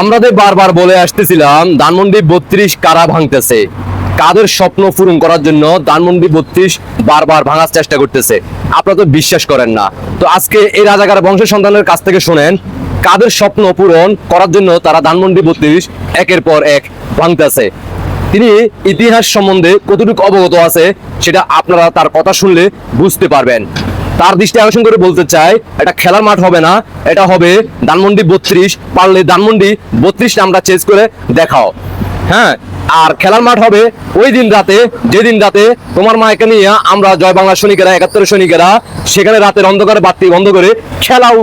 আমাদের বারবার বলে আসতেছিলাম, ধানমন্ডি বত্রিশ কারা ভাঙতেছে? কাদের স্বপ্ন পূরণ করার জন্য ধানমন্ডি বত্রিশ বারবার ভাঙার চেষ্টা করতেছে? আপনারা তো বিশ্বাস করেন না। তো আজকে এই রাজাকার বংশ সন্তানের কাছ থেকে শোনেন, কাদের স্বপ্ন পূরণ করার জন্য তারা ধানমন্ডি বত্রিশ একের পর এক ভাঙতেছে? তিনি ইতিহাস সম্বন্ধে কতটুকু অবগত আছে, সেটা আপনারা তার কথা শুনলে বুঝতে পারবেন। তার দৃষ্টি আকর্ষণ করে বলতে চাই, এটা খেলার মাঠ হবে না, এটা হবে ধানমন্ডি বত্রিশ, পারলে ধানমন্ডি বত্রিশ আমরা চেঞ্জ করে দেখাও। হ্যাঁ আর খেলার মাঠ হবে ওই দিন রাতে, যেদিন রাতে তোমার মাকে নিয়ে আমরা জয় বাংলা সৈনিকেরা একাত্তর সৈনিকেরা, সেখানে রাতের অন্ধকারে বাতি বন্ধ করে খেলাও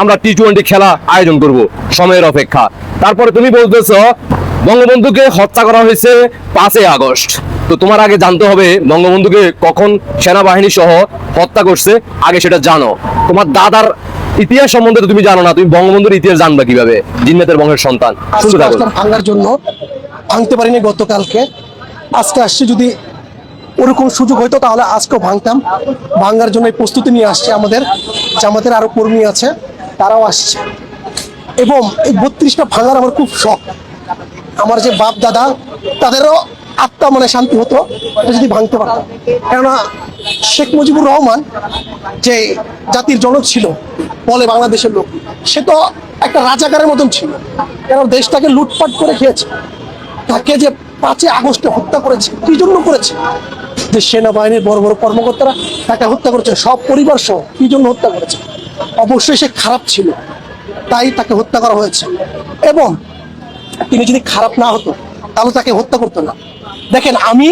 আমরা টি টোয়েন্টি খেলা আয়োজন করব সময়ের অপেক্ষা। তারপরে তুমি বলতেছ, বঙ্গবন্ধুকে হত্যা করা হয়েছে পাঁচই আগস্ট। তো তোমার আগে জানতে হবে বঙ্গবন্ধুকে কখন সেনাবাহিনী সহ হত্যা করছে আগে সেটা জানো। তোমার দাদার ইতিহাস সম্বন্ধে তুমি জানো না তুমি বঙ্গবন্ধুর ইতিহাস জানবা কীভাবে জিন্নাতের বংশের সন্তান। ভাঙার জন্য ভাঙতে পারিনি গতকালকে। আজকে আসছে যদি ওরকম সুযোগ হইতো তাহলে আজকেও ভাঙতাম। ভাঙার জন্য এই প্রস্তুতি নিয়ে আসছে আমাদের জামাতের আরও কর্মী আছে তারাও আসছে। এবং এই বত্রিশটা ভাঙার আমার খুব শখ। আমার যে বাপ দাদা তাদেরও আত্মা মানে শান্তি হতো যদি ভাঙতে পারতাম। কেননা শেখ মুজিবুর রহমান যে জাতির জনক ছিল, বলে বাংলাদেশের লোক, সে তো একটা রাজাকারের মতন ছিল। কেন দেশটাকে লুটপাট করে খেয়েছে। তাকে যে পাঁচে আগস্টে হত্যা করেছে, কি জন্য করেছে? যে সেনাবাহিনীর বড় বড় কর্মকর্তারা তাকে হত্যা করেছে, সব পরিবার সহ, কি জন্য হত্যা করেছে? অবশ্যই সে খারাপ ছিল, তাই তাকে হত্যা করা হয়েছে। এবং তিনি যদি খারাপ না হতো, তাহলে তাকে হত্যা করতো না। দেখেন, আমি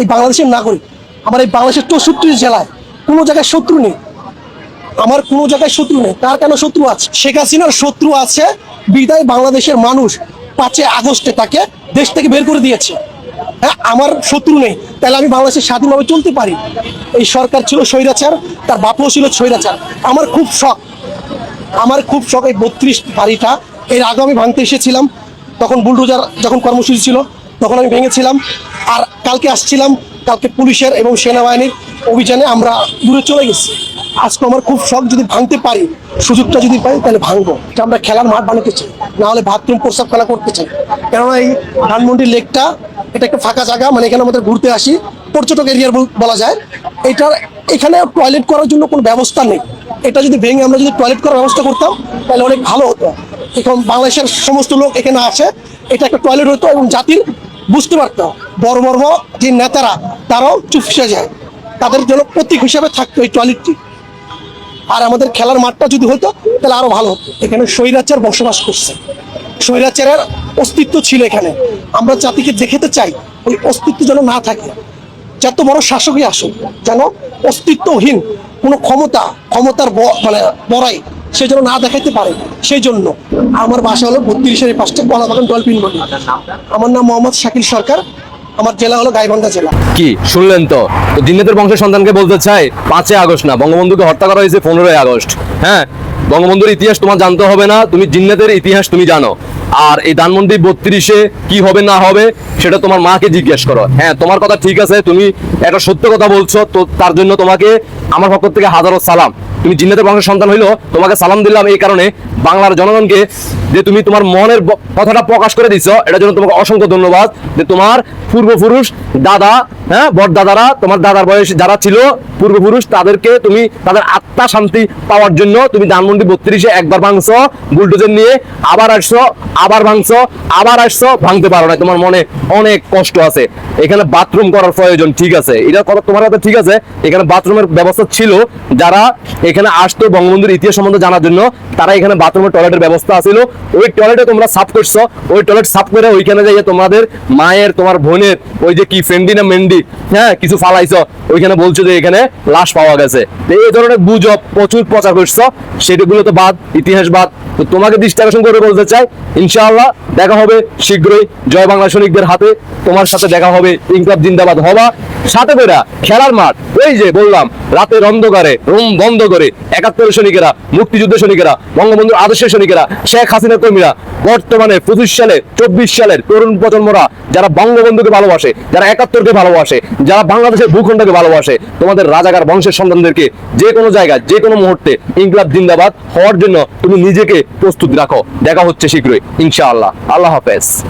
এই বাংলাদেশের নাগরিক, আমার এই বাংলাদেশের চৌষট্টি জেলায় কোনো জায়গায় শত্রু নেই। আমার কোনো জায়গায় শত্রু নেই। তার কেন শত্রু আছে? শেখ হাসিনার শত্রু আছে বিদায় বাংলাদেশের মানুষ পাঁচে আগস্টে তাকে দেশ থেকে বের করে দিয়েছে। হ্যাঁ আমার শত্রু নেই। তাহলে আমি বাংলাদেশে স্বাধীনভাবে চলতে পারি? এই সরকার ছিল স্বৈরাচার, তার বাপও ছিল স্বৈরাচার। আমার খুব শখ। আমার খুব শখ এই বত্রিশ বাড়িটা এর আগে আমি ভাঙতে এসেছিলাম। তখন বুলডোজার যখন কর্মসূচি ছিল, তখন আমি ভেঙেছিলাম। আর কালকে আসছিলাম, কালকে পুলিশের এবং সেনাবাহিনীর অভিযানে আমরা দূরে চলে গেছি। আজকে আমার খুব শখ যদি ভাঙতে পারি, সুযোগটা যদি পাই, তাহলে ভাঙবো। এটা আমরা খেলার মাঠ বানাতে চাই, না হলে বাথরুম প্রস্রাব খেলা করতে চাই। কেননা এই ধানমন্ডির লেকটা এটা একটা ফাঁকা জায়গা মানে এখানে আমাদের ঘুরতে আসি, পর্যটক এরিয়ার বলা যায়। এটার, এখানে টয়লেট করার জন্য কোনো ব্যবস্থা নেই। এটা যদি ভেঙে আমরা যদি টয়লেট করার ব্যবস্থা করতাম, তাহলে অনেক ভালো হতো। এখন বাংলাদেশের সমস্ত লোক এখানে আসে, এটা একটা টয়লেট হতো এবং জাতির বুঝতে পারতো। বড় বড় যে নেতারা, তারাও চুপসে যায়। তাদের জন্য প্রতীক হিসাবে থাকতো এই টয়লেটটি আর আমাদের খেলার মাঠটা যদি হতো, তাহলে আরও ভালো হতো। এখানে স্বৈরাচার বসবাস করছে। স্বৈরাচারের অস্তিত্ব ছিল এখানে। আমরা জাতিকে দেখাতে চাই, ওই অস্তিত্ব যেন না থাকে। যত বড় শাসকই আসুক, যেন অস্তিত্বহীন কোনো ক্ষমতা, ক্ষমতার মানে বড়াই সে যেন না দেখাইতে পারে। সেই জন্য আমার বাসা হলো বত্রিশের পাঁচটা কলাবাগান ডলফিন বলি আমার নাম মোহাম্মদ শাকিল সরকার। আমার জেলা হলো গাইবান্ধা জেলা। কি? শুনলেন তো? জিন্নাতের বংশের সন্তানকে বলতে চাই, পাঁচই আগস্ট না, বঙ্গবন্ধুকে হত্যা করা হয়েছে পনেরোই আগস্ট। হ্যাঁ? বঙ্গবন্ধুর ইতিহাস তোমার জানতে হবে না, তুমি জিন্নাতের ইতিহাস তুমি জানো। আর এই ধানমন্ডি বত্রিশে কি হবে না হবে, সেটা তোমার মাকে জিজ্ঞেস করো। হ্যাঁ তোমার কথা ঠিক আছে, তুমি একটা সত্য কথা বলছো, তো তার জন্য তোমাকে আমার পক্ষ থেকে হাজারো সালাম। তুমি জিন্নাতের বংশের সন্তান হইল, তোমাকে সালাম দিলাম এই কারণে বাংলার জনগণকে যে তুমি তোমার মনের কথাটা প্রকাশ করে দিছো, এটার জন্য তোমাকে অসংখ্য ধন্যবাদ যে তোমার পূর্বপুরুষ দাদা হ্যাঁ বড়দাদারা তোমার দাদার বয়স যারা ছিল, পূর্বপুরুষ, তাদেরকে তুমি তাদের আত্মা শান্তি পাওয়ার জন্য তুমি ধানমন্ডি বত্রিশে একবার ভাঙছো, বুলডোজার নিয়ে আবার আসছো, আবার ভাঙছো, আবার আসছো, ভাঙতে পারো না তোমার মনে অনেক কষ্ট আছে। এখানে বাথরুম করার প্রয়োজন ঠিক আছে। এটা কথা তোমার কথা ঠিক আছে। এখানে বাথরুমের ব্যবস্থা ছিল যারা এখানে আসতো বঙ্গবন্ধুর ইতিহাস সম্বন্ধে জানার জন্য। তারা এখানে বাথরুমের টয়লেটের ব্যবস্থা আছিল। ওই টয়লেটে তোমরা সাফ করছ। ওই টয়লেট সাফ করে ওইখানে যাইয়ে তোমাদের মায়ের, তোমার বোনের, ওই যে কি ফেন্ডি না মেন্ডি হ্যাঁ কিছু ফালাইছো। ওইখানে বলছো যে এখানে লাশ পাওয়া গেছে। এই ধরনের গুজব প্রচুর প্রচার করছ। সেটাগুলো তো বাদ, ইতিহাস বাদ। তো তোমাকে দৃষ্টি আকর্ষণ করে বলতে চাই, ইনশাআল্লাহ দেখা হবে শীঘ্রই জয় বাংলা সৈনিকদের হাতে। তোমার সাথে দেখা হবে ইনকলাব জিন্দাবাদ হবা। সাথে করে খেলার মাঠ, ওই যে বললাম, রাতের অন্ধকারে, রুম বন্ধ করে একাত্তর সৈনিকেরা মুক্তিযুদ্ধ সৈনিকেরা, বঙ্গবন্ধুর আদর্শের সৈনিকেরা, শেখ হাসিনা কর্মীরা, বর্তমানে পঁচিশ সালে, চব্বিশ সালের তরুণ প্রজন্মরা যারা বঙ্গবন্ধুকে ভালোবাসে, যারা একাত্তরকে ভালোবাসে, যারা বাংলাদেশের ভূখণ্ডকে ভালোবাসে, তোমাদের রাজাকার বংশের সন্তানদেরকে যে কোনো জায়গায়, যে কোনো মুহূর্তে ইনকলাব জিন্দাবাদ হওয়ার জন্য তুমি নিজেকে প্রস্তুতি রাখো। দেখা হচ্ছে শীঘ্রই। ইনশাআল্লাহ। আল্লাহ হাফেজ।